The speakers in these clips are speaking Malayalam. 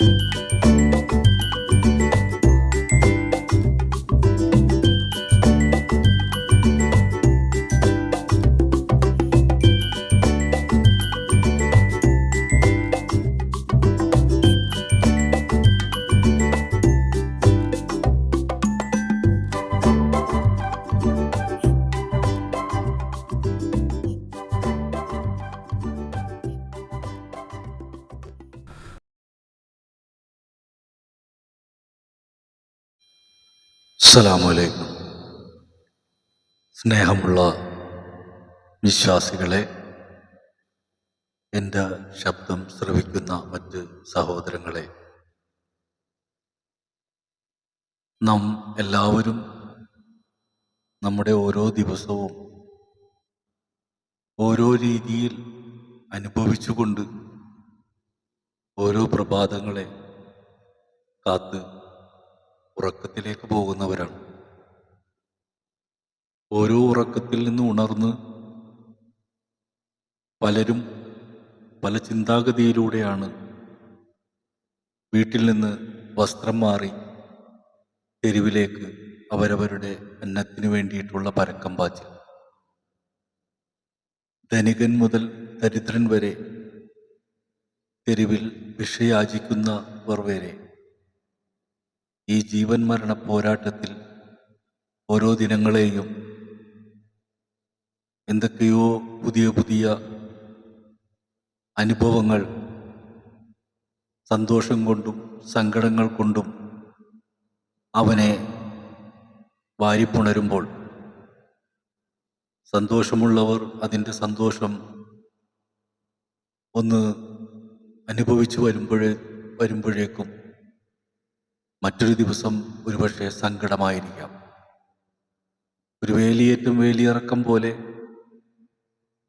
you. അസ്സലാമലൈക്കും. സ്നേഹമുള്ള വിശ്വാസികളെ എന്റെ ശബ്ദം ശ്രവിക്കുന്ന മറ്റ് സഹോദരങ്ങളെ നാം എല്ലാവരും നമ്മുടെ ഓരോ ദിവസവും ഓരോ രീതിയിൽ അനുഭവിച്ചുകൊണ്ട് ഓരോ പ്രഭാതങ്ങളെ കാത്ത് ഉറക്കത്തിലേക്ക് പോകുന്നവരാണ്. ഓരോ ഉറക്കത്തിൽ നിന്ന് ഉണർന്ന് പലരും പല ചിന്താഗതിയിലൂടെയാണ് വീട്ടിൽ നിന്ന് വസ്ത്രം മാറി തെരുവിലേക്ക് അവരവരുടെ അന്നത്തിന് വേണ്ടിയിട്ടുള്ള പരക്കം പാച്ചിൽ. ധനികൻ മുതൽ ദരിദ്രൻ വരെ തെരുവിൽ വിഷയാചിക്കുന്നവർ വരെ ഈ ജീവൻ മരണ പോരാട്ടത്തിൽ ഓരോ ദിനങ്ങളെയും എന്തൊക്കെയോ പുതിയ പുതിയ അനുഭവങ്ങൾ സന്തോഷം കൊണ്ടും സങ്കടങ്ങൾ കൊണ്ടും അവനെ വാരിപ്പുണരുമ്പോൾ സന്തോഷമുള്ളവർ അതിന്റെ സന്തോഷം ഒന്ന് അനുഭവിച്ചു വരുമ്പോഴേ വരുമ്പോഴേക്കും മറ്റൊരു ദിവസം ഒരുപക്ഷെ സങ്കടമായിരിക്കാം. ഒരു വേലിയേറ്റം വേലിയിറക്കം പോലെ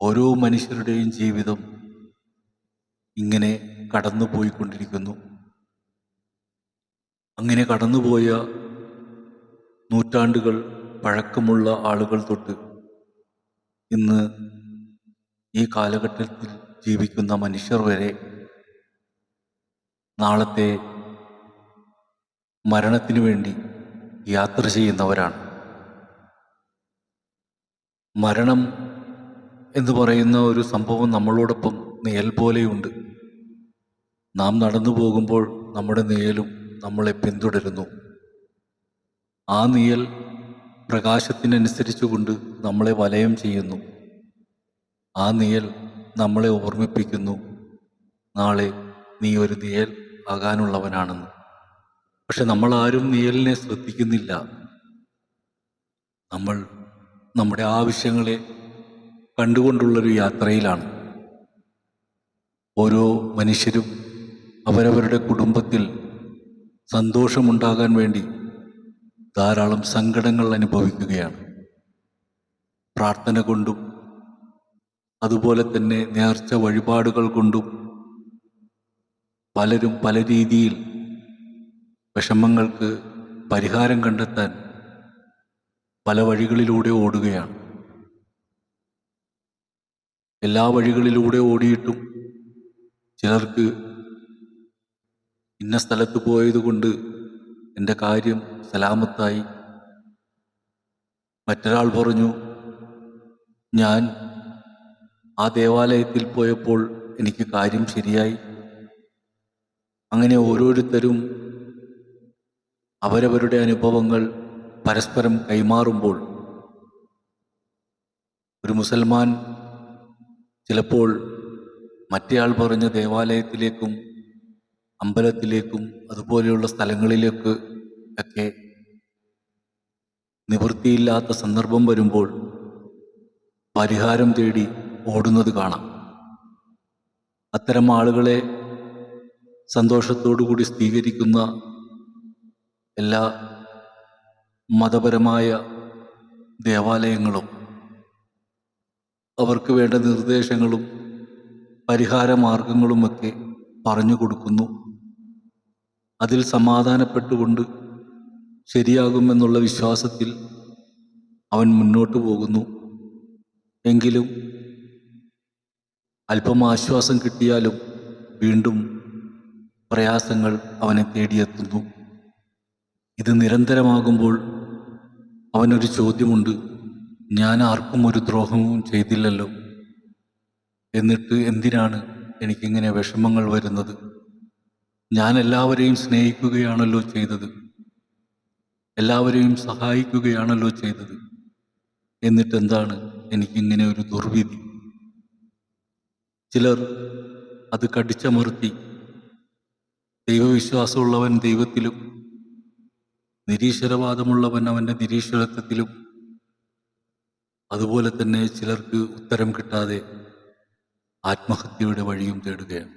ഓരോ മനുഷ്യരുടെയും ജീവിതം ഇങ്ങനെ കടന്നു പോയിക്കൊണ്ടിരിക്കുന്നു അങ്ങനെ കടന്നുപോയ നൂറ്റാണ്ടുകൾ പഴക്കമുള്ള ആളുകൾ തൊട്ട് ഇന്ന് ഈ കാലഘട്ടത്തിൽ ജീവിക്കുന്ന മനുഷ്യർ വരെ നാളത്തെ മരണത്തിനു വേണ്ടി യാത്ര ചെയ്യുന്നവരാണ്. മരണം എന്ന് പറയുന്ന ഒരു സംഭവം നമ്മളോടൊപ്പം നിഴൽ പോലെയുണ്ട്. നാം നടന്നു പോകുമ്പോൾ നമ്മുടെ നിഴലും നമ്മളെ പിന്തുടരുന്നു. ആ നിഴൽ പ്രകാശത്തിനനുസരിച്ചുകൊണ്ട് നമ്മളെ വലയം ചെയ്യുന്നു. ആ നിയൽ നമ്മളെ ഓർമ്മിപ്പിക്കുന്നു. നാളെ നീ ഒരു നിയൽ ആകാനുള്ളവനാണെന്ന്. പക്ഷെ ആരും നിഴലിനെ ശ്രദ്ധിക്കുന്നില്ല. നമ്മൾ നമ്മുടെ ആവശ്യങ്ങളെ കണ്ടുകൊണ്ടുള്ളൊരു യാത്രയിലാണ്. ഓരോ മനുഷ്യരും അവരവരുടെ കുടുംബത്തിൽ സന്തോഷമുണ്ടാകാൻ വേണ്ടി ധാരാളം സങ്കടങ്ങൾ അനുഭവിക്കുകയാണ്. പ്രാർത്ഥന കൊണ്ടും അതുപോലെ തന്നെ നേർച്ച വഴിപാടുകൾ കൊണ്ടും പലരും പല രീതിയിൽ വിഷമങ്ങൾക്ക് പരിഹാരം കണ്ടെത്താൻ പല വഴികളിലൂടെ ഓടുകയാണ്. എല്ലാ വഴികളിലൂടെ ഓടിയിട്ടും ചിലർക്ക് ഇന്ന സ്ഥലത്ത് പോയതുകൊണ്ട് എന്റെ കാര്യം സലാമത്തായി. മറ്റൊരാൾ പറഞ്ഞു ഞാൻ ആ ദേവാലയത്തിൽ പോയപ്പോൾ എനിക്ക് കാര്യം ശരിയായി. അങ്ങനെ ഓരോരുത്തരും അവരവരുടെ അനുഭവങ്ങൾ പരസ്പരം കൈമാറുമ്പോൾ ഒരു മുസൽമാൻ ചിലപ്പോൾ മറ്റേയാൾ പറഞ്ഞ ദേവാലയത്തിലേക്കും അമ്പലത്തിലേക്കും അതുപോലെയുള്ള സ്ഥലങ്ങളിലേക്ക് ഒക്കെ നിവൃത്തിയില്ലാത്ത സന്ദർഭം വരുമ്പോൾ പരിഹാരം തേടി ഓടുന്നത് കാണാം. അത്തരം ആളുകളെ സന്തോഷത്തോടു കൂടി സ്വീകരിക്കുന്ന എല്ലാ മതപരമായ ദേവാലയങ്ങളും അവർക്ക് വേണ്ട നിർദ്ദേശങ്ങളും പരിഹാര മാർഗങ്ങളുമൊക്കെ പറഞ്ഞു കൊടുക്കുന്നു. അതിൽ സമാധാനപ്പെട്ടുകൊണ്ട് ശരിയാകുമെന്നുള്ള വിശ്വാസത്തിൽ അവൻ മുന്നോട്ട് പോകുന്നു. എങ്കിലും അല്പം ആശ്വാസം കിട്ടിയാലും വീണ്ടും പ്രയാസങ്ങൾ അവനെ തേടിയെത്തുന്നു. ഇത് നിരന്തരമാകുമ്പോൾ അവനൊരു ചോദ്യമുണ്ട്. ഞാൻ ആർക്കും ഒരു ദ്രോഹവും ചെയ്തില്ലല്ലോ. എന്നിട്ട് എന്തിനാണ് എനിക്കിങ്ങനെ വിഷമങ്ങൾ വരുന്നത്? ഞാൻ എല്ലാവരെയും സ്നേഹിക്കുകയാണല്ലോ ചെയ്തത്. എല്ലാവരെയും സഹായിക്കുകയാണല്ലോ ചെയ്തത്. എന്നിട്ട് എന്നിട്ടെന്താണ് എനിക്കിങ്ങനെ ഒരു ദുർവിധി? ചിലർ അത് കടിച്ചമർത്തി. ദൈവവിശ്വാസമുള്ളവൻ ദൈവത്തിലും നിരീശ്വരവാദമുള്ളവൻ അവന്റെ നിരീശ്വരത്വത്തിലും അതുപോലെ തന്നെ ചിലർക്ക് ഉത്തരം കിട്ടാതെ ആത്മഹത്യയുടെ വഴിയും തേടുകയാണ്.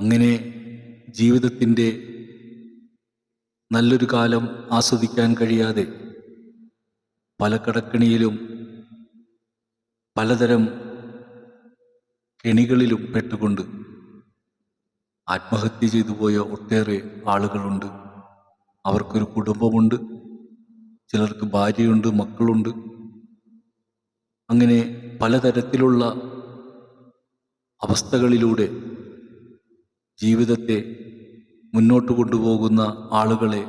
അങ്ങനെ ജീവിതത്തിന്റെ നല്ലൊരു കാലം ആസ്വദിക്കാൻ കഴിയാതെ പല കടക്കണിയിലും പലതരം കെണികളിലും പെട്ടുകൊണ്ട് ആത്മഹത്യ ചെയ്തു പോയ ഒട്ടേറെ ആളുകളുണ്ട്. അവർക്കൊരു കുടുംബമുണ്ട്. ചിലർക്ക് ഭാര്യയുണ്ട് മക്കളുണ്ട്. അങ്ങനെ പലതരത്തിലുള്ള അവസ്ഥകളിലൂടെ ജീവിതത്തെ മുന്നോട്ട് കൊണ്ടുപോകുന്ന ആളുകളെ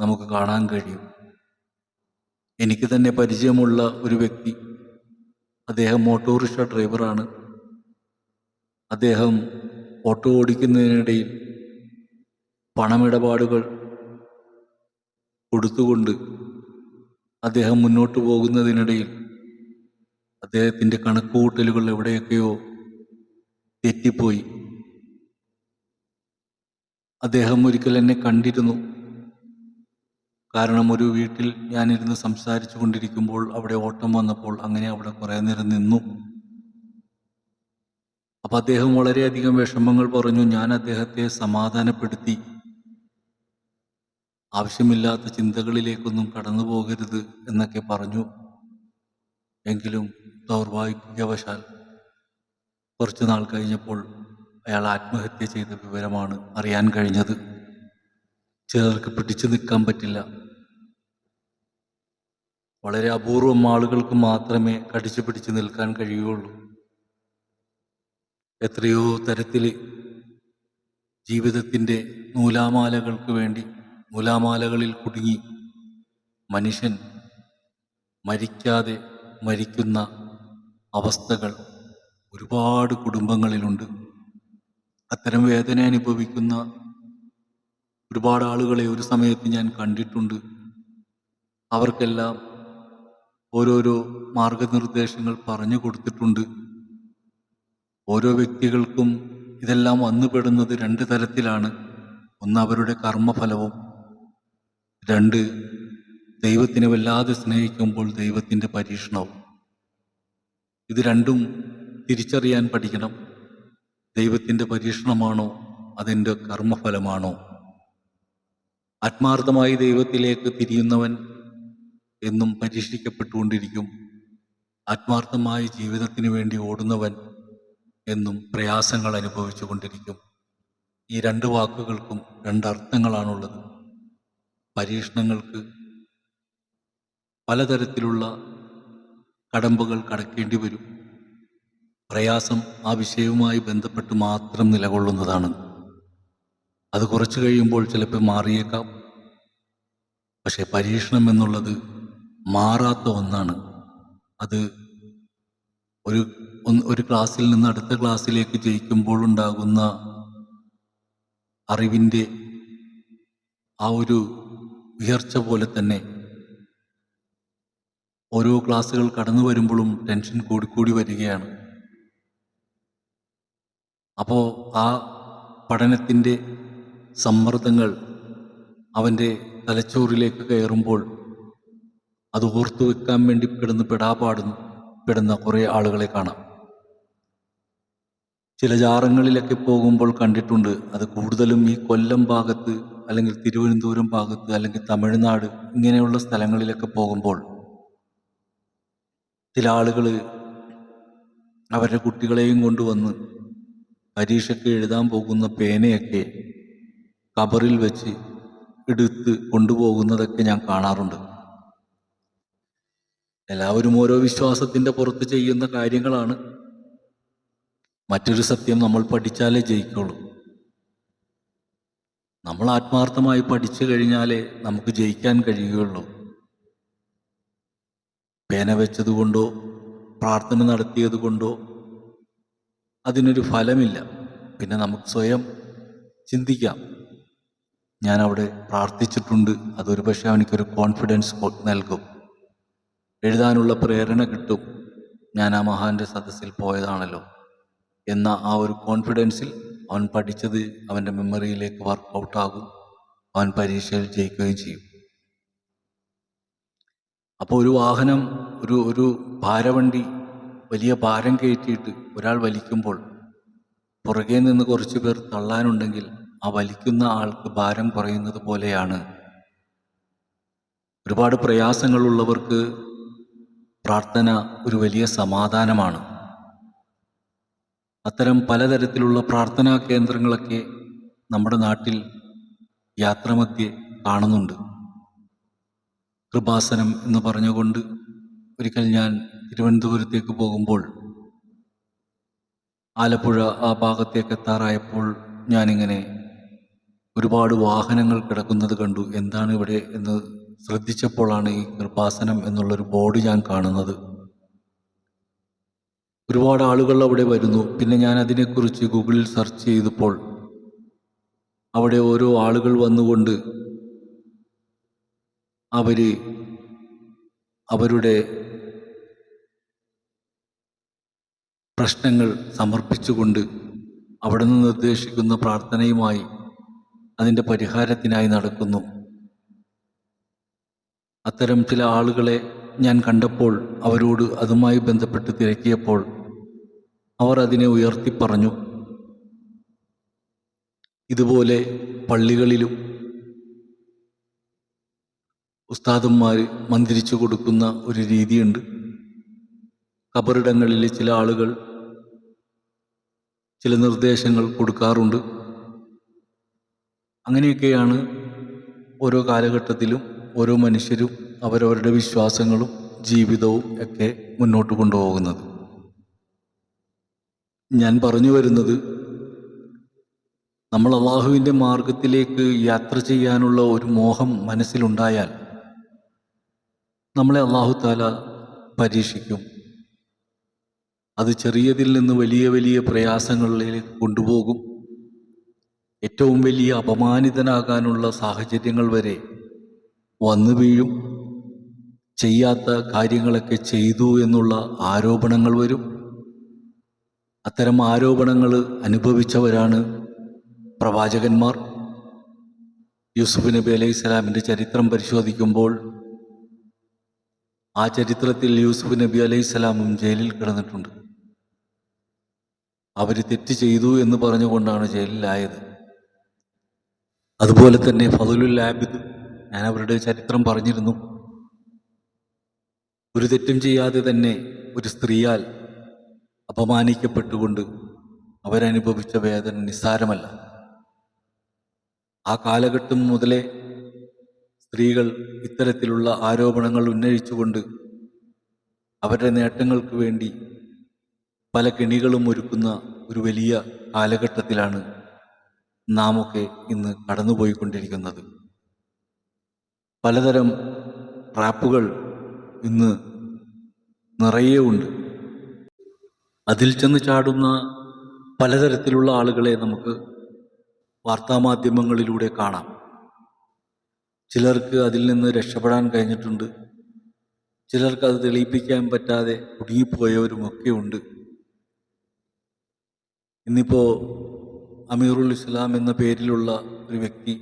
നമുക്ക് കാണാൻ കഴിയും. എനിക്ക് തന്നെ പരിചയമുള്ള ഒരു വ്യക്തി അദ്ദേഹം ഓട്ടോറിക്ഷ ഡ്രൈവറാണ്. അദ്ദേഹം ഓട്ടോ ഓടിക്കുന്നതിനിടയിൽ പണമിടപാടുകൾ കൊടുത്തുകൊണ്ട് അദ്ദേഹം മുന്നോട്ട് പോകുന്നതിനിടയിൽ അദ്ദേഹത്തിന്റെ കണക്കുകൂട്ടലുകൾ എവിടെയൊക്കെയോ തെറ്റിപ്പോയി. അദ്ദേഹം ഒരിക്കൽ എന്നെ കണ്ടിരുന്നു. കാരണം ഒരു വീട്ടിൽ ഞാനിരുന്ന് സംസാരിച്ചു കൊണ്ടിരിക്കുമ്പോൾ അവിടെ ഓട്ടം വന്നപ്പോൾ അങ്ങനെ അവിടെ കുറേ നേരം നിന്നു. അപ്പം അദ്ദേഹം വളരെയധികം വിഷമങ്ങൾ പറഞ്ഞു. ഞാൻ അദ്ദേഹത്തെ സമാധാനപ്പെടുത്തി. ആവശ്യമില്ലാത്ത ചിന്തകളിലേക്കൊന്നും കടന്നു പോകരുത് എന്നൊക്കെ പറഞ്ഞു. എങ്കിലും ദൗർഭാഗ്യവശാൽ കുറച്ചു നാൾ കഴിഞ്ഞപ്പോൾ അയാൾ ആത്മഹത്യ ചെയ്ത വിവരമാണ് അറിയാൻ കഴിഞ്ഞത്. ചിലർക്ക് പിടിച്ചു നിൽക്കാൻ പറ്റില്ല. വളരെ അപൂർവം ആളുകൾക്ക് മാത്രമേ കടിച്ചു പിടിച്ചു നിൽക്കാൻ കഴിയുകയുള്ളൂ. എത്രയോ തരത്തിൽ ജീവിതത്തിന്റെ നൂലാമാലകൾക്ക് വേണ്ടി നൂലാമാലകളിൽ കുടുങ്ങി. മനുഷ്യൻ മരിക്കാതെ മരിക്കുന്ന അവസ്ഥകൾ ഒരുപാട് കുടുംബങ്ങളിലുണ്ട്. അത്തരം വേദന അനുഭവിക്കുന്ന ഒരുപാട് ആളുകളെ ഒരു സമയത്ത് ഞാൻ കണ്ടിട്ടുണ്ട്. അവർക്കെല്ലാം ഓരോരോ മാർഗനിർദ്ദേശങ്ങൾ പറഞ്ഞു കൊടുത്തിട്ടുണ്ട്. ഓരോ വ്യക്തികൾക്കും ഇതെല്ലാം വന്നുപെടുന്നത് രണ്ട് തരത്തിലാണ്. ഒന്ന് അവരുടെ കർമ്മഫലവും രണ്ട് ദൈവത്തിനെ വല്ലാതെ സ്നേഹിക്കുമ്പോൾ ദൈവത്തിന്റെ പരീക്ഷണവും. ഇത് രണ്ടും തിരിച്ചറിയാൻ പഠിക്കണം. ദൈവത്തിന്റെ പരീക്ഷണമാണോ? അതിന്റെ കർമ്മഫലമാണോ? ആത്മാർത്ഥമായി ദൈവത്തിലേക്ക് തിരിയുന്നവൻ എന്നും പരീക്ഷിക്കപ്പെട്ടുകൊണ്ടിരിക്കും. ആത്മാർത്ഥമായി ജീവിതത്തിന് വേണ്ടി ഓടുന്നവൻ എന്നും പ്രയാസങ്ങൾ അനുഭവിച്ചു കൊണ്ടിരിക്കും ഈ രണ്ട് വാക്കുകൾക്കും രണ്ടർത്ഥങ്ങളാണുള്ളത് പരീക്ഷണങ്ങൾക്ക് പലതരത്തിലുള്ള കടമ്പകൾ കടക്കേണ്ടി വരും. പ്രയാസം ആ വിഷയവുമായി ബന്ധപ്പെട്ട് മാത്രം നിലകൊള്ളുന്നതാണ്. അത് കുറച്ച് കഴിയുമ്പോൾ ചിലപ്പോൾ മാറിയേക്കാം. പക്ഷെ പരീക്ഷണം എന്നുള്ളത് മാറാത്ത ഒന്നാണ്. അത് ഒരു ഒരു ക്ലാസ്സിൽ നിന്ന് അടുത്ത ക്ലാസ്സിലേക്ക് ജയിക്കുമ്പോഴുണ്ടാകുന്ന അറിവിന്റെ ആ ഒരു ഉയർച്ച പോലെ തന്നെ ഓരോ ക്ലാസ്സുകൾ കടന്നു വരുമ്പോഴും ടെൻഷൻ കൂടിക്കൂടി വരികയാണ്. അപ്പോൾ ആ പഠനത്തിന്റെ സമ്മർദ്ദങ്ങൾ അവന്റെ തലച്ചോറിലേക്ക് കയറുമ്പോൾ അത് ഓർത്തു വെക്കാൻ വേണ്ടി കിടന്ന് പെടാപാടുന്നു പെടുന്ന കുറേ ആളുകളെ കാണാം. ചില ജാറങ്ങളിലൊക്കെ പോകുമ്പോൾ കണ്ടിട്ടുണ്ട് അത് കൂടുതലും ഈ കൊല്ലം ഭാഗത്ത് അല്ലെങ്കിൽ തിരുവനന്തപുരം ഭാഗത്ത് അല്ലെങ്കിൽ തമിഴ്നാട് ഇങ്ങനെയുള്ള സ്ഥലങ്ങളിലൊക്കെ പോകുമ്പോൾ ചില ആളുകൾ അവരുടെ കുട്ടികളെയും കൊണ്ടുവന്ന് പരീക്ഷയ്ക്ക് എഴുതാൻ പോകുന്ന പേനയൊക്കെ കബറിൽ വെച്ച് എടുത്ത് കൊണ്ടുപോകുന്നതൊക്കെ ഞാൻ കാണാറുണ്ട്. എല്ലാവരും ഓരോ വിശ്വാസത്തിന്റെ പുറത്ത് ചെയ്യുന്ന കാര്യങ്ങളാണ്. മറ്റൊരു സത്യം നമ്മൾ പഠിച്ചാലേ ജയിക്കുള്ളൂ. നമ്മൾ ആത്മാർത്ഥമായി പഠിച്ചു കഴിഞ്ഞാലേ നമുക്ക് ജയിക്കാൻ കഴിയുകയുള്ളൂ. പേന വെച്ചതുകൊണ്ടോ പ്രാർത്ഥന നടത്തിയത് കൊണ്ടോ അതിനൊരു ഫലമില്ല. പിന്നെ നമുക്ക് സ്വയം ചിന്തിക്കാം. ഞാൻ അവിടെ പ്രാർത്ഥിച്ചിട്ടുണ്ട്. അതൊരു പക്ഷേ അവനിക്കൊരു കോൺഫിഡൻസ് നൽകും. എഴുതാനുള്ള പ്രേരണ കിട്ടും. ഞാൻ ആ മഹാന്റെ സദസ്സിൽ പോയതാണല്ലോ. എന്ന ആ ഒരു കോൺഫിഡൻസിൽ അവൻ പഠിച്ചത് അവന്റെ മെമ്മറിയിലേക്ക് വർക്കൗട്ടാകും അവൻ പരീക്ഷയിൽ ജയിക്കുകയും ചെയ്യും. അപ്പോൾ ഒരു വാഹനം ഒരു ഒരു ഭാരവണ്ടി വലിയ ഭാരം കയറ്റിയിട്ട് ഒരാൾ വലിക്കുമ്പോൾ പുറകെ നിന്ന് കുറച്ച് പേർ തള്ളാനുണ്ടെങ്കിൽ ആ വലിക്കുന്ന ആൾക്ക് ഭാരം കുറയുന്നത് പോലെയാണ്. ഒരുപാട് പ്രയാസങ്ങളുള്ളവർക്ക് പ്രാർത്ഥന ഒരു വലിയ സമാധാനമാണ്. അത്തരം പലതരത്തിലുള്ള പ്രാർത്ഥനാ കേന്ദ്രങ്ങളൊക്കെ നമ്മുടെ നാട്ടിൽ യാത്രമധ്യേ കാണുന്നുണ്ട്. കൃപാസനം എന്ന് പറഞ്ഞുകൊണ്ട് ഒരിക്കൽ ഞാൻ തിരുവനന്തപുരത്തേക്ക് പോകുമ്പോൾ ആലപ്പുഴ ആ ഭാഗത്തേക്ക് എത്താറായപ്പോൾ ഞാനിങ്ങനെ ഒരുപാട് വാഹനങ്ങൾ കിടക്കുന്നത് കണ്ടു. എന്താണ് ഇവിടെ എന്ന് ശ്രദ്ധിച്ചപ്പോഴാണ് ഈ കൃപാസനം എന്നുള്ളൊരു ബോർഡ് ഞാൻ കാണുന്നത്. ഒരുപാട് ആളുകൾ അവിടെ വരുന്നു. പിന്നെ ഞാൻ അതിനെക്കുറിച്ച് ഗൂഗിളിൽ സെർച്ച് ചെയ്തപ്പോൾ അവിടെ ഓരോ ആളുകൾ വന്നുകൊണ്ട് അവർ അവരുടെ പ്രശ്നങ്ങൾ സമർപ്പിച്ചുകൊണ്ട് അവിടെ നിന്ന് നിർദ്ദേശിക്കുന്ന പ്രാർത്ഥനയുമായി അതിന്റെ പരിഹാരത്തിനായി നടക്കുന്നു. അത്തരം ചില ആളുകളെ ഞാൻ കണ്ടപ്പോൾ അവരോട് അതുമായി ബന്ധപ്പെട്ട് തിരക്കിയപ്പോൾ അവർ അതിനെ ഉയർത്തി പറഞ്ഞു ഇതുപോലെ പള്ളികളിലും ഉസ്താദന്മാർ മന്ത്രിച്ചു കൊടുക്കുന്ന ഒരു രീതിയുണ്ട്. കബറിടങ്ങളിൽ ചില ആളുകൾ ചില നിർദ്ദേശങ്ങൾ കൊടുക്കാറുണ്ട്. അങ്ങനെയൊക്കെയാണ് ഓരോ കാലഘട്ടത്തിലും ഓരോ മനുഷ്യരും അവരവരുടെ വിശ്വാസങ്ങളും ജീവിതവും ഒക്കെ മുന്നോട്ട് കൊണ്ടുപോകുന്നത്. ഞാൻ പറഞ്ഞു വരുന്നത് നമ്മൾ അള്ളാഹുവിന്റെ മാർഗത്തിലേക്ക് യാത്ര ചെയ്യാനുള്ള ഒരു മോഹം മനസ്സിലുണ്ടായാൽ നമ്മളെ അള്ളാഹു താല പരീക്ഷിക്കും. അത് ചെറിയതിൽ നിന്ന് വലിയ വലിയ പ്രയാസങ്ങളിലേക്ക് കൊണ്ടുപോകും. ഏറ്റവും വലിയ അപമാനിതനാകാനുള്ള സാഹചര്യങ്ങൾ വരെ വന്നു വീഴും. ചെയ്യാത്ത കാര്യങ്ങളൊക്കെ ചെയ്തു എന്നുള്ള ആരോപണങ്ങൾ വരും. അത്തരം ആരോപണങ്ങൾ അനുഭവിച്ചവരാണ് പ്രവാചകന്മാർ. യൂസുഫ് നബി അലൈഹി സ്വലാമിന്റെ ചരിത്രം പരിശോധിക്കുമ്പോൾ ആ ചരിത്രത്തിൽ യൂസുഫ് നബി അലൈഹി സ്വലാമും ജയിലിൽ കിടന്നിട്ടുണ്ട്. അവർ തെറ്റ് ചെയ്തു എന്ന് പറഞ്ഞുകൊണ്ടാണ് ജയിലിലായത്. അതുപോലെ തന്നെ ഫതുലുൽ ആബിദ് ഞാൻ അവരുടെ ചരിത്രം പറഞ്ഞിരുന്നു. ഒരു തെറ്റും ചെയ്യാതെ തന്നെ ഒരു സ്ത്രീയാൽ അപമാനിക്കപ്പെട്ടുകൊണ്ട് അവരനുഭവിച്ച വേദന നിസ്സാരമല്ല. ആ കാലഘട്ടം മുതലേ സ്ത്രീകൾ ഇത്തരത്തിലുള്ള ആരോപണങ്ങൾ ഉന്നയിച്ചുകൊണ്ട് അവരുടെ നേട്ടങ്ങൾക്ക് വേണ്ടി പല കെണികളും ഒരുക്കുന്ന ഒരു വലിയ കാലഘട്ടത്തിലാണ് നാമൊക്കെ ഇന്ന് കടന്നുപോയിക്കൊണ്ടിരിക്കുന്നത്. പലതരം ട്രാപ്പുകൾ ഇന്ന് നിറയെ ഉണ്ട്. അതിൽ ചെന്ന് ചാടുന്ന പലതരത്തിലുള്ള ആളുകളെ നമുക്ക് വാർത്താമാധ്യമങ്ങളിലൂടെ കാണാം. ചിലർക്ക് അതിൽ നിന്ന് രക്ഷപ്പെടാൻ കഴിഞ്ഞിട്ടുണ്ട്. ചിലർക്ക് അത് തെളിയിപ്പിക്കാൻ പറ്റാതെ കുടുങ്ങിപ്പോയവരുമൊക്കെ ഉണ്ട്. ഇന്നിപ്പോൾ അമീറുൽ ഇസ്ലാം എന്ന പേരിലുള്ള ഒരു വ്യക്തി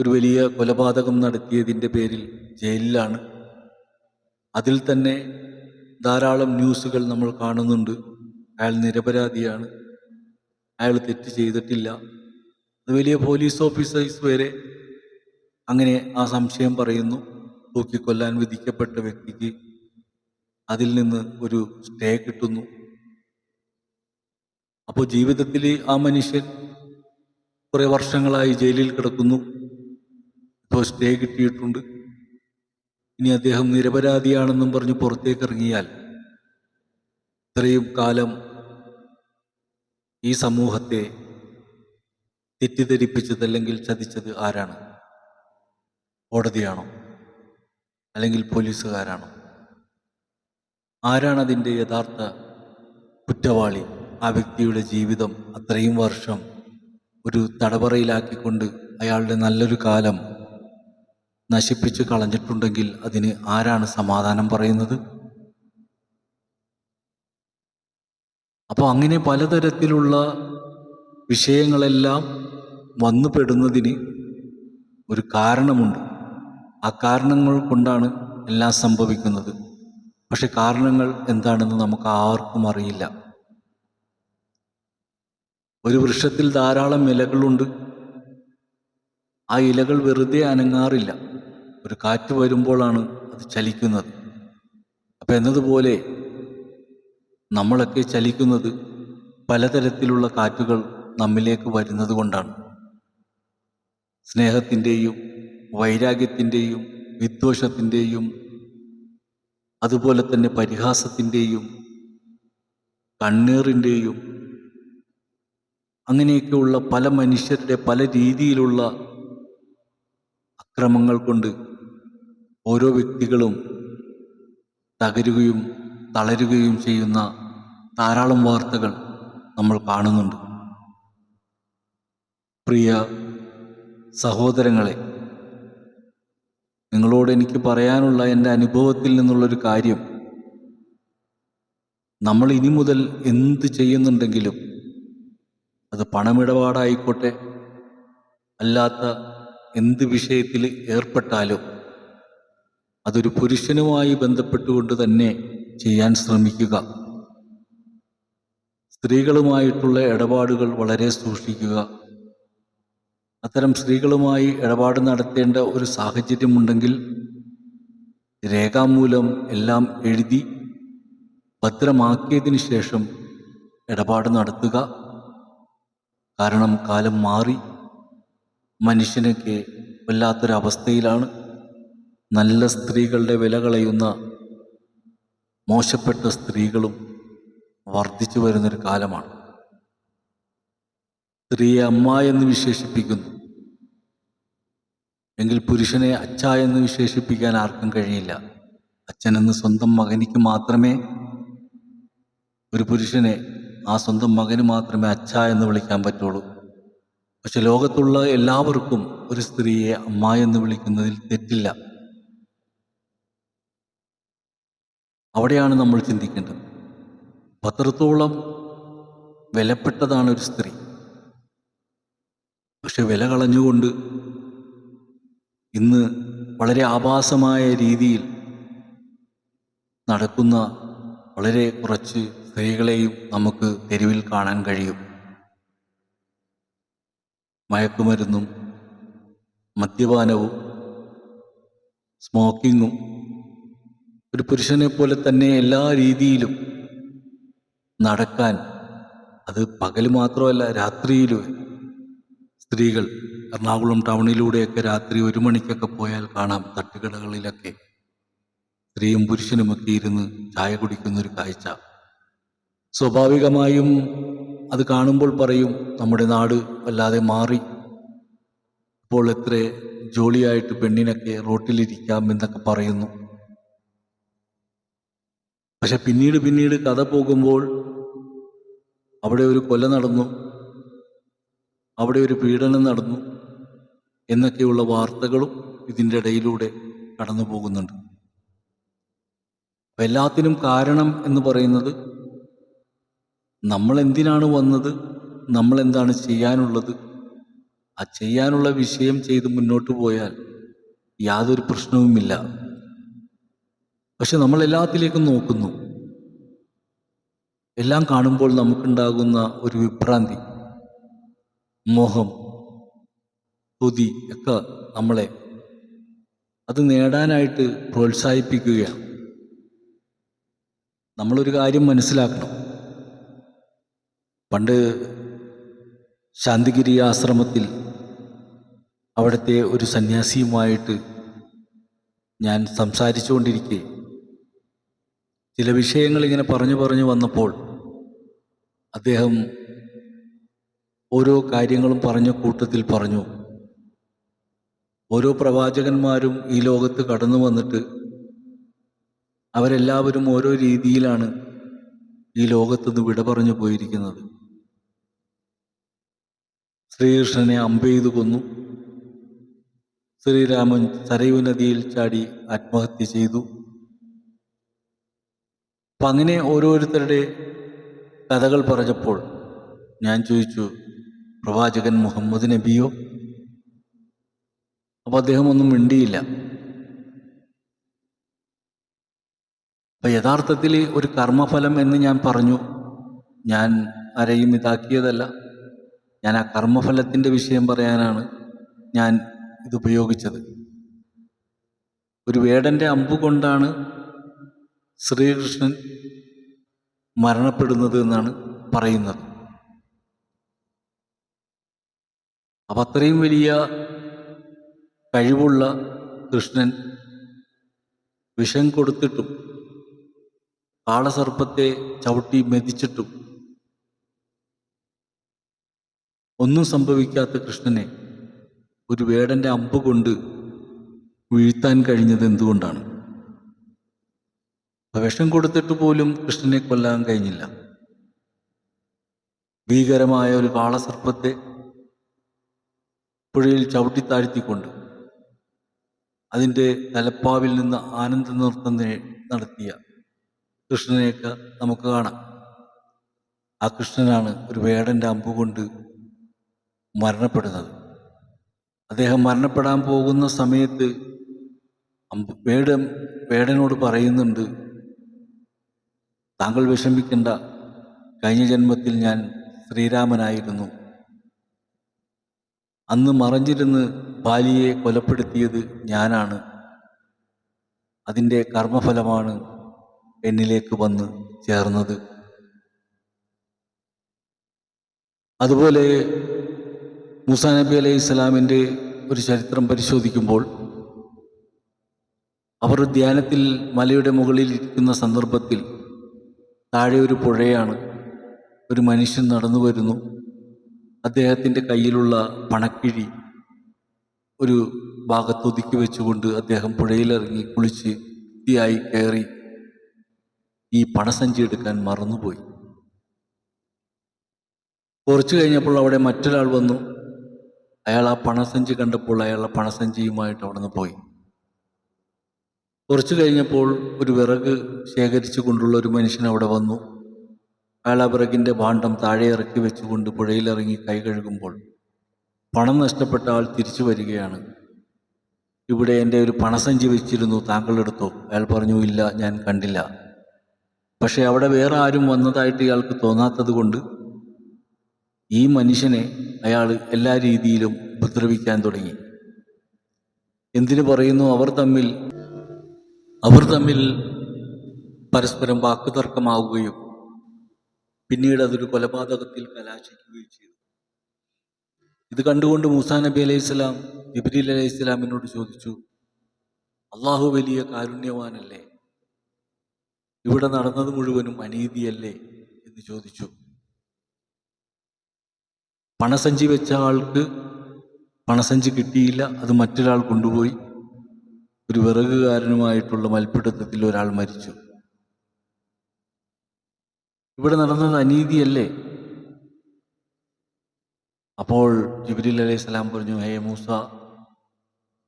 ഒരു വലിയ കൊലപാതകം നടത്തിയതിന്റെ പേരിൽ ജയിലിലാണ്. അതിൽ തന്നെ ധാരാളം ന്യൂസുകൾ നമ്മൾ കാണുന്നുണ്ട്. അയാൾ നിരപരാധിയാണ്. അയാൾ തെറ്റ് ചെയ്തിട്ടില്ല. വലിയ പോലീസ് ഓഫീസേഴ്സ് വരെ അങ്ങനെ ആ സംശയം പറയുന്നു. തൂക്കിക്കൊല്ലാൻ വിധിക്കപ്പെട്ട വ്യക്തിക്ക് അതിൽ നിന്ന് ഒരു സ്റ്റേ കിട്ടുന്നു. അപ്പോൾ ജീവിതത്തിൽ ആ മനുഷ്യൻ കുറേ വർഷങ്ങളായി ജയിലിൽ കിടക്കുന്നു. ഇപ്പോൾ സ്റ്റേ കിട്ടിയിട്ടുണ്ട്. ഇനി അദ്ദേഹം നിരപരാധിയാണെന്നും പറഞ്ഞ് പുറത്തേക്ക് ഇറങ്ങിയാൽ ഇത്രയും കാലം ഈ സമൂഹത്തെ തെറ്റിദ്ധരിപ്പിച്ചത് അല്ലെങ്കിൽ ചതിച്ചത് ആരാണ്? കോടതിയാണോ? അല്ലെങ്കിൽ പോലീസുകാരാണോ? ആരാണ് അതിന്റെ യഥാർത്ഥ കുറ്റവാളി? ആ വ്യക്തിയുടെ ജീവിതം അത്രയും വർഷം ഒരു തടവറയിലാക്കിക്കൊണ്ട് അയാളുടെ നല്ലൊരു കാലം നശിപ്പിച്ച് കളഞ്ഞിട്ടുണ്ടെങ്കിൽ അതിന് ആരാണ് സമാധാനം പറയുന്നത്? അപ്പോൾ അങ്ങനെ പലതരത്തിലുള്ള വിഷയങ്ങളെല്ലാം വന്നുപെടുന്നതിന് ഒരു കാരണമുണ്ട്. ആ കാരണങ്ങൾ കൊണ്ടാണ് എല്ലാം സംഭവിക്കുന്നത്. പക്ഷെ കാരണങ്ങൾ എന്താണെന്ന് നമുക്ക് ആർക്കും അറിയില്ല. ഒരു വൃക്ഷത്തിൽ ധാരാളം ഇലകളുണ്ട്. ആ ഇലകൾ വെറുതെ അനങ്ങാറില്ല. ഒരു കാറ്റ് വരുമ്പോഴാണ് അത് ചലിക്കുന്നത്. അപ്പം എന്നതുപോലെ നമ്മളൊക്കെ ചലിക്കുന്നത് പലതരത്തിലുള്ള കാറ്റുകൾ നമ്മിലേക്ക് വരുന്നത് കൊണ്ടാണ്. സ്നേഹത്തിന്റെയും വൈരാഗ്യത്തിന്റെയും വിദ്വേഷത്തിന്റെയും അതുപോലെ തന്നെ പരിഹാസത്തിന്റെയും കണ്ണീറിന്റെയും അങ്ങനെയൊക്കെയുള്ള പല മനുഷ്യരുടെ പല രീതിയിലുള്ള അക്രമങ്ങൾ കൊണ്ട് ഓരോ വ്യക്തികളും തകരുകയും തളരുകയും ചെയ്യുന്ന ധാരാളം വാർത്തകൾ നമ്മൾ കാണുന്നുണ്ട്. പ്രിയ സഹോദരങ്ങളെ നിങ്ങളോട് എനിക്ക് പറയാനുള്ള എന്റെ അനുഭവത്തിൽ നിന്നുള്ളൊരു കാര്യം. നമ്മൾ ഇനി മുതൽ എന്ത് ചെയ്യുന്നുണ്ടെങ്കിലും അത് പണമിടപാടായിക്കോട്ടെ അല്ലാത്ത എന്ത് വിഷയത്തിൽ ഏർപ്പെട്ടാലും അതൊരു പുരുഷനുമായി ബന്ധപ്പെട്ടുകൊണ്ട് തന്നെ ചെയ്യാൻ ശ്രമിക്കുക. സ്ത്രീകളുമായിട്ടുള്ള ഇടപാടുകൾ വളരെ സൂക്ഷിക്കുക. അത്തരം സ്ത്രീകളുമായി ഇടപാട് നടത്തേണ്ട ഒരു സാഹചര്യമുണ്ടെങ്കിൽ രേഖാമൂലം എല്ലാം എഴുതി ഭദ്രമാക്കിയതിന് ശേഷം ഇടപാട് നടത്തുക. കാരണം കാലം മാറി. മനുഷ്യനൊക്കെ വല്ലാത്തൊരവസ്ഥയിലാണ്. നല്ല സ്ത്രീകളുടെ വില കളയുന്ന മോശപ്പെട്ട സ്ത്രീകളും വർദ്ധിച്ചു വരുന്നൊരു കാലമാണ്. സ്ത്രീയെ അമ്മ എന്ന് വിശേഷിപ്പിക്കുന്നു. എങ്കിൽ പുരുഷനെ അച്ഛ എന്ന് വിശേഷിപ്പിക്കാൻ ആർക്കും കഴിയില്ല. അച്ഛനെന്ന് സ്വന്തം മകനിക്ക് മാത്രമേ ഒരു പുരുഷനെ ആ സ്വന്തം മകന് മാത്രമേ അച്ഛ എന്ന് വിളിക്കാൻ പറ്റുള്ളൂ. പക്ഷെ ലോകത്തുള്ള എല്ലാവർക്കും ഒരു സ്ത്രീയെ അമ്മ എന്ന് വിളിക്കുന്നതിൽ തെറ്റില്ല. അവിടെയാണ് നമ്മൾ ചിന്തിക്കേണ്ടത്. പത്രത്തോളം വിലപ്പെട്ടതാണ് ഒരു സ്ത്രീ. പക്ഷെ വില കളഞ്ഞുകൊണ്ട് ഇന്ന് വളരെ ആഭാസമായ രീതിയിൽ നടക്കുന്ന വളരെ കുറച്ച് സ്ത്രീകളെയും നമുക്ക് തെരുവിൽ കാണാൻ കഴിയും. മയക്കുമരുന്നും മദ്യപാനവും സ്മോക്കിങ്ങും ഒരു പുരുഷനെ പോലെ തന്നെ എല്ലാ രീതിയിലും നടക്കാൻ അത് പകൽ മാത്രമല്ല രാത്രിയിലും. സ്ത്രീകൾ എറണാകുളം ടൗണിലൂടെയൊക്കെ രാത്രി ഒരു മണിക്കൊക്കെ പോയാൽ കാണാം തട്ടുകടകളിലൊക്കെ സ്ത്രീയും പുരുഷനുമൊക്കെ ഇരുന്ന് ചായ കുടിക്കുന്നൊരു കാഴ്ച. സ്വാഭാവികമായും അത് കാണുമ്പോൾ പറയും നമ്മുടെ നാട് വല്ലാതെ മാറി. ഇപ്പോൾ എത്ര ജോളിയായിട്ട് പെണ്ണിനൊക്കെ റോട്ടിലിരിക്കാം എന്നൊക്കെ പറയുന്നു. പക്ഷെ പിന്നീട് പിന്നീട് കഥ പോകുമ്പോൾ അവിടെ ഒരു കൊല നടന്നു. അവിടെ ഒരു പീഡനം നടന്നു. എന്നൊക്കെയുള്ള വാർത്തകളും ഇതിന്റെ ഇടയിലൂടെ കടന്നു പോകുന്നുണ്ട്. എല്ലാത്തിനും കാരണം എന്ന് പറയുന്നത് നമ്മൾ എന്തിനാണ് വന്നത്? നമ്മൾ എന്താണ് ചെയ്യാനുള്ളത്? ആ ചെയ്യാനുള്ള വിഷയം ചെയ്ത് മുന്നോട്ട് പോയാൽ യാതൊരു പ്രശ്നവുമില്ല. പക്ഷെ നമ്മൾ എല്ലാത്തിലേക്കും നോക്കുന്നു. എല്ലാം കാണുമ്പോൾ നമുക്കുണ്ടാകുന്ന ഒരു വിഭ്രാന്തി മോഹം കൊതി ഒക്കെ നമ്മളെ അത് നേടാനായിട്ട് പ്രോത്സാഹിപ്പിക്കുകയാണ്. നമ്മളൊരു കാര്യം മനസ്സിലാക്കണം. പണ്ട് ശാന്തിഗിരി ആശ്രമത്തിൽ അവിടുത്തെ ഒരു സന്യാസിയുമായിട്ട് ഞാൻ സംസാരിച്ചുകൊണ്ടിരിക്കെ ചില വിഷയങ്ങൾ ഇങ്ങനെ പറഞ്ഞു പറഞ്ഞു വന്നപ്പോൾ അദ്ദേഹം ഓരോ കാര്യങ്ങളും പറഞ്ഞ കൂട്ടത്തിൽ പറഞ്ഞു. ഓരോ പ്രവാചകന്മാരും ഈ ലോകത്ത് കടന്നു വന്നിട്ട് അവരെല്ലാവരും ഓരോ രീതിയിലാണ് ഈ ലോകത്തുനിന്ന് വിട പറഞ്ഞു പോയിരിക്കുന്നത്. ശ്രീകൃഷ്ണനെ അമ്പെയ്തു കൊന്നു. ശ്രീരാമൻ സരയു നദിയിൽ ചാടി ആത്മഹത്യ ചെയ്തു. അപ്പം അങ്ങനെ ഓരോരുത്തരുടെ കഥകൾ പറഞ്ഞപ്പോൾ ഞാൻ ചോദിച്ചു പ്രവാചകൻ മുഹമ്മദ് നബിയോ? അപ്പം അദ്ദേഹം ഒന്നും മിണ്ടിയില്ല. അപ്പം യഥാർത്ഥത്തിൽ ഒരു കർമ്മഫലം എന്ന് ഞാൻ പറഞ്ഞു. ഞാൻ ആരെയും ഇതാക്കിയതല്ല. ഞാൻ ആ കർമ്മഫലത്തിന്റെ വിഷയം പറയാനാണ് ഞാൻ ഇത് ഉപയോഗിച്ചത്. ഒരു വേടന്റെ അമ്പ് കൊണ്ടാണ് ശ്രീകൃഷ്ണൻ മരണപ്പെടുന്നത് എന്നാണ് പറയുന്നത്. അപ്പൊ അത്രയും വലിയ കഴിവുള്ള കൃഷ്ണൻ വിഷം കൊടുത്തിട്ടും കാളസർപ്പത്തെ ചവിട്ടി മെതിച്ചിട്ടും ഒന്നും സംഭവിക്കാത്ത കൃഷ്ണനെ ഒരു വേടന്റെ അമ്പ് കൊണ്ട് വീഴ്ത്താൻ കഴിഞ്ഞത് എന്തുകൊണ്ടാണ്? വിഷം കൊടുത്തിട്ട് പോലും കൃഷ്ണനെ കൊല്ലാൻ കഴിഞ്ഞില്ല. ഭീകരമായ ഒരു കാളസർപ്പത്തെ പുഴയിൽ ചവിട്ടിത്താഴ്ത്തിക്കൊണ്ട് അതിന്റെ തലപ്പാവിൽ നിന്ന് ആനന്ദ നൃത്തം നടത്തിയ കൃഷ്ണനെയൊക്കെ നമുക്ക് കാണാം. ആ കൃഷ്ണനാണ് ഒരു വേടന്റെ അമ്പുകൊണ്ട് മരണപ്പെടുന്നത്. അദ്ദേഹം മരണപ്പെടാൻ പോകുന്ന സമയത്ത് അമ്പ് വേടൻ വേടനോട് പറയുന്നുണ്ട് താങ്കൾ വിഷമിക്കേണ്ട. കഴിഞ്ഞ ജന്മത്തിൽ ഞാൻ ശ്രീരാമനായിരുന്നു. അന്ന് മറഞ്ഞിരുന്ന് ബാലിയെ കൊലപ്പെടുത്തിയത് ഞാനാണ്. അതിന്റെ കർമ്മഫലമാണ് എന്നിലേക്ക് വന്ന് ചേർന്നത്. അതുപോലെ മൂസാ നബി അലൈഹി ഇസ്ലാമിന്റെ ഒരു ചരിത്രം പരിശോധിക്കുമ്പോൾ അവർ ധ്യാനത്തിൽ മലയുടെ മുകളിൽ ഇരിക്കുന്ന സന്ദർഭത്തിൽ താഴെ ഒരു പുഴയാണ്. ഒരു മനുഷ്യൻ നടന്നു വരുന്നു. അദ്ദേഹത്തിന്റെ കയ്യിലുള്ള പണക്കിഴി ഒരു ഭാഗത്ത് ഒതുക്കി വെച്ചുകൊണ്ട് അദ്ദേഹം പുഴയിലിറങ്ങി കുളിച്ച് വൃത്തിയായി കയറി ഈ പണസഞ്ചി എടുക്കാൻ മറന്നുപോയി. കുറച്ചു കഴിഞ്ഞപ്പോൾ അവിടെ മറ്റൊരാൾ വന്നു. അയാൾ ആ പണസഞ്ചി കണ്ടപ്പോൾ അയാൾ ആ പണസഞ്ചിയുമായിട്ട് അവിടെ നിന്ന് പോയി. കുറച്ചു കഴിഞ്ഞപ്പോൾ ഒരു വിറക് ശേഖരിച്ചു കൊണ്ടുള്ള ഒരു മനുഷ്യൻ അവിടെ വന്നു. അയാൾ ആ വിറകിന്റെ ഭാണ്ഡം താഴെ ഇറക്കി വെച്ചുകൊണ്ട് പുഴയിലിറങ്ങി കൈ കഴുകുമ്പോൾ പണം നഷ്ടപ്പെട്ട ആൾ തിരിച്ചു വരികയാണ്. ഇവിടെ എന്റെ ഒരു പണസഞ്ചി വെച്ചിരുന്നു താങ്കൾ എടുത്തോ? അയാൾ പറഞ്ഞു ഇല്ല ഞാൻ കണ്ടില്ല. പക്ഷേ അവിടെ വേറെ ആരും വന്നതായിട്ട് ഇയാൾക്ക് തോന്നാത്തത് കൊണ്ട് ഈ മനുഷ്യനെ അയാൾ എല്ലാ രീതിയിലും ഉപദ്രവിക്കാൻ തുടങ്ങി. എന്തിനു പറയുന്നു അവർ തമ്മിൽ അവർ തമ്മിൽ പരസ്പരം വാക്കുതർക്കമാവുകയും പിന്നീട് അതൊരു കൊലപാതകത്തിൽ കലാശിക്കുകയും ചെയ്തു. ഇത് കണ്ടുകൊണ്ട് മൂസാ നബി അലൈഹി സ്വലാം ജിബ്രീൽ അലൈഹി സ്വലാമിനോട് ചോദിച്ചു അള്ളാഹു വലിയ കാരുണ്യവാനല്ലേ? ഇവിടെ നടന്നത് മുഴുവനും അനീതിയല്ലേ? എന്ന് ചോദിച്ചു. പണസഞ്ചി വെച്ച ആൾക്ക് പണസഞ്ചി കിട്ടിയില്ല അത് മറ്റൊരാൾ കൊണ്ടുപോയി. ഒരു വിറകുകാരനുമായിട്ടുള്ള മൽപ്പിടുത്തത്തിൽ ഒരാൾ മരിച്ചു. ഇവിടെ നടന്നത് അനീതിയല്ലേ? അപ്പോൾ ജിബ്രീൽ അലൈഹി സ്വലാം പറഞ്ഞു ഹേ മൂസ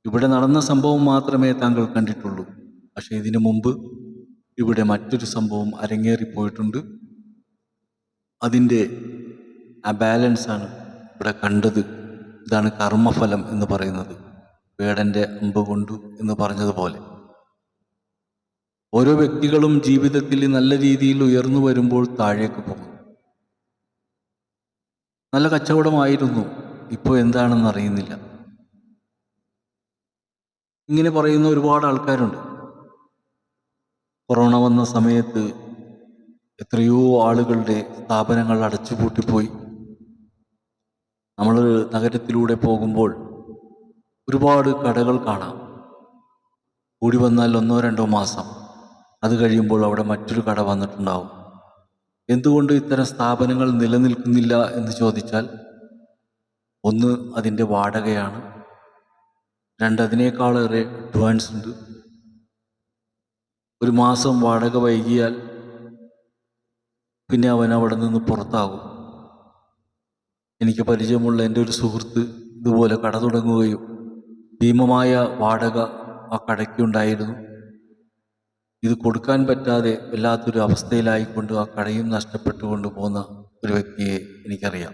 ഇവിടെ നടന്ന സംഭവം മാത്രമേ താങ്കൾ കണ്ടിട്ടുള്ളൂ. പക്ഷേ ഇതിനു മുമ്പ് ഇവിടെ മറ്റൊരു സംഭവം അരങ്ങേറിപ്പോയിട്ടുണ്ട്. അതിന്റെ ആ ബാലൻസാണ് ഇവിടെ കണ്ടത്. ഇതാണ് കർമ്മഫലം എന്ന് പറയുന്നത്. വേടന്റെ അമ്പ് കൊണ്ടു എന്ന് പറഞ്ഞതുപോലെ. ഓരോ വ്യക്തികളും ജീവിതത്തിൽ നല്ല രീതിയിൽ ഉയർന്നു വരുമ്പോൾ താഴേക്ക് പോകും നല്ല കച്ചവടമായിരുന്നു. ഇപ്പോൾ എന്താണെന്ന് അറിയുന്നില്ല. ഇങ്ങനെ പറയുന്ന ഒരുപാട് ആൾക്കാരുണ്ട്. കൊറോണ വന്ന സമയത്ത് എത്രയോ ആളുകളുടെ സ്ഥാപനങ്ങൾ അടച്ചുപൂട്ടിപ്പോയി. നമ്മൾ നഗരത്തിലൂടെ പോകുമ്പോൾ ഒരുപാട് കടകൾ കാണാം. കൂടി വന്നാൽ ഒന്നോ രണ്ടോ മാസം. അത് കഴിയുമ്പോൾ അവിടെ മറ്റൊരു കട വന്നിട്ടുണ്ടാവും. എന്തുകൊണ്ട് ഇത്തരം സ്ഥാപനങ്ങൾ നിലനിൽക്കുന്നില്ല എന്ന് ചോദിച്ചാൽ ഒന്ന് അതിന്റെ വാടകയാണ്. രണ്ട് അതിനേക്കാളേറെ അഡ്വാൻസ് ഉണ്ട്. ഒരു മാസം വാടക വൈകിയാൽ പിന്നെ അവൻ അവിടെ നിന്ന് പുറത്താകും. എനിക്ക് പരിചയമുള്ള എന്റെ ഒരു സുഹൃത്ത് ഇതുപോലെ കട തുടങ്ങുകയും ഭീമമായ വാടക ആ കടയ്ക്കുണ്ടായിരുന്നു. ഇത് കൊടുക്കാൻ പറ്റാതെ വല്ലാത്തൊരു അവസ്ഥയിലായിക്കൊണ്ട് ആ കടയും നഷ്ടപ്പെട്ടുകൊണ്ട് പോകുന്ന ഒരു വ്യക്തിയെ എനിക്കറിയാം.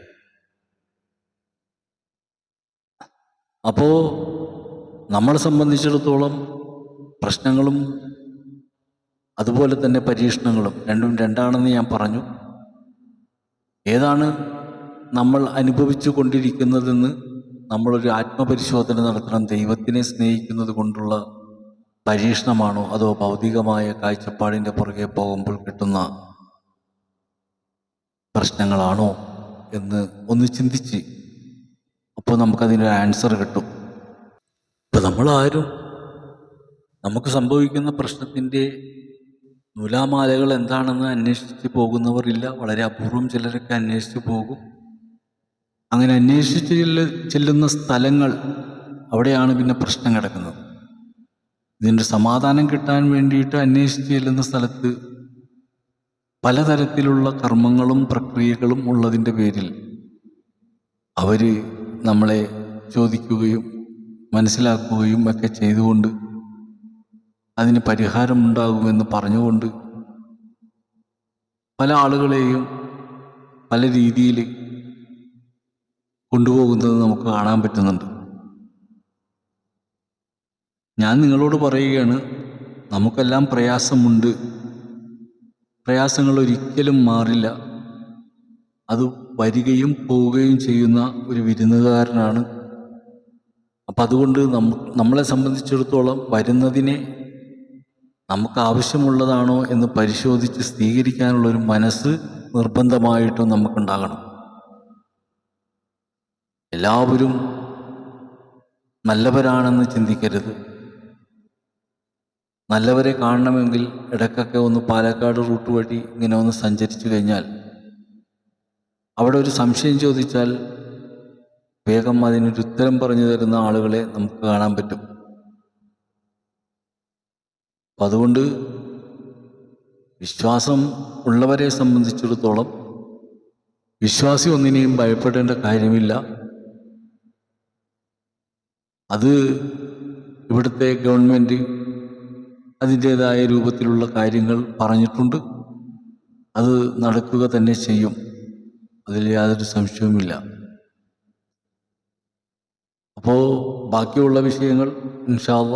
അപ്പോൾ നമ്മളെ സംബന്ധിച്ചിടത്തോളം പ്രശ്നങ്ങളും അതുപോലെ തന്നെ പരീക്ഷണങ്ങളും രണ്ടും രണ്ടാണെന്ന് ഞാൻ പറഞ്ഞു. ഏതാണ് നമ്മൾ അനുഭവിച്ചു കൊണ്ടിരിക്കുന്നതെന്ന് നമ്മളൊരു ആത്മപരിശോധന നടത്തണം ദൈവത്തിനെ സ്നേഹിക്കുന്നത് കൊണ്ടുള്ള പരീക്ഷണമാണോ അതോ ഭൗതികമായ കാഴ്ചപ്പാടിന്റെ പുറകെ പോകുമ്പോൾ കിട്ടുന്ന പ്രശ്നങ്ങളാണോ എന്ന് ഒന്ന് ചിന്തിച്ച് അപ്പോൾ നമുക്കതിനൊരു ആൻസർ കിട്ടും. ഇപ്പം നമ്മളാരും നമുക്ക് സംഭവിക്കുന്ന പ്രശ്നത്തിന്റെ നൂലാമാലകൾ എന്താണെന്ന് അന്വേഷിച്ച് പോകുന്നവരില്ല. വളരെ അപൂർവം ചിലരൊക്കെ അന്വേഷിച്ച് പോകും. അങ്ങനെ അന്വേഷിച്ച് ചെല്ല് ചെല്ലുന്ന സ്ഥലങ്ങൾ അവിടെയാണ് പിന്നെ പ്രശ്നം കിടക്കുന്നത്. ഇതിന്റെ സമാധാനം കിട്ടാൻ വേണ്ടിയിട്ട് അന്വേഷിച്ച് ചെല്ലുന്ന സ്ഥലത്ത് പലതരത്തിലുള്ള കർമ്മങ്ങളും പ്രക്രിയകളും ഉള്ളതിന്റെ പേരിൽ അവർ നമ്മളെ ചോദിക്കുകയും മനസ്സിലാക്കുകയും ഒക്കെ ചെയ്തുകൊണ്ട് അതിന് പരിഹാരമുണ്ടാകുമെന്ന് പറഞ്ഞുകൊണ്ട് പല ആളുകളെയും പല രീതിയിൽ കൊണ്ടുപോകുന്നത് നമുക്ക് കാണാൻ പറ്റുന്നുണ്ട്. ഞാൻ നിങ്ങളോട് പറയുകയാണ് നമുക്കെല്ലാം പ്രയാസമുണ്ട്. പ്രയാസങ്ങൾ ഒരിക്കലും മാറില്ല. അത് വരികയും പോവുകയും ചെയ്യുന്ന ഒരു വിരുന്നുകാരനാണ്. അപ്പം അതുകൊണ്ട് നമ്മ നമ്മളെ സംബന്ധിച്ചിടത്തോളം വരുന്നതിനെ നമുക്ക് ആവശ്യമുള്ളതാണോ എന്ന് പരിശോധിച്ച് സ്വീകരിക്കാനുള്ളൊരു മനസ്സ് നിർബന്ധമായിട്ടും നമുക്കുണ്ടാകണം. എല്ലാവരും നല്ലവരാണെന്ന് ചിന്തിക്കരുത്. നല്ലവരെ കാണണമെങ്കിൽ ഇടയ്ക്കൊക്കെ ഒന്ന് പാലക്കാട് റൂട്ട് വഴി ഇങ്ങനെ ഒന്ന് സഞ്ചരിച്ചു കഴിഞ്ഞാൽ അവിടെ ഒരു സംശയം ചോദിച്ചാൽ വേഗം അതിനൊരു ഉത്തരം പറഞ്ഞു തരുന്ന ആളുകളെ നമുക്ക് കാണാൻ പറ്റും. അതുകൊണ്ട് വിശ്വാസം ഉള്ളവരെ സംബന്ധിച്ചിടത്തോളം വിശ്വാസി ഒന്നിനെയും ഭയപ്പെടേണ്ട കാര്യമില്ല. അത് ഇവിടുത്തെ ഗവൺമെന്റ് അതിന്റേതായ രൂപത്തിലുള്ള കാര്യങ്ങൾ പറഞ്ഞിട്ടുണ്ട്. അത് നടക്കുക തന്നെ ചെയ്യും. അതിൽ യാതൊരു സംശയവുമില്ല. അപ്പോൾ ബാക്കിയുള്ള വിഷയങ്ങൾ ഇൻഷാല്ല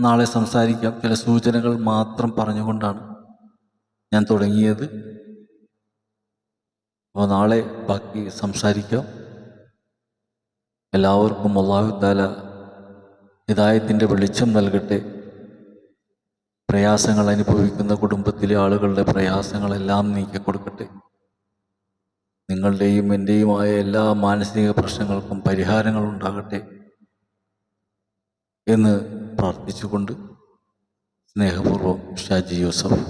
നാളെ സംസാരിക്കാം. ചില സൂചനകൾ മാത്രം പറഞ്ഞുകൊണ്ടാണ് ഞാൻ തുടങ്ങിയത്. അപ്പോൾ നാളെ ബാക്കി സംസാരിക്കാം. എല്ലാവർക്കും അള്ളാഹുദാല ഹിതായത്തിന്റെ വെളിച്ചം നൽകട്ടെ. പ്രയാസങ്ങൾ അനുഭവിക്കുന്ന കുടുംബത്തിലെ ആളുകളുടെ പ്രയാസങ്ങളെല്ലാം നീക്കി കൊടുക്കട്ടെ നിങ്ങളുടെയും എന്റെയുമായ എല്ലാ മാനസിക പ്രശ്നങ്ങൾക്കും പരിഹാരങ്ങൾ ഉണ്ടാകട്ടെ എന്ന് പ്രാർത്ഥിച്ചുകൊണ്ട് സ്നേഹപൂർവം ഷാജി യൂസഫ്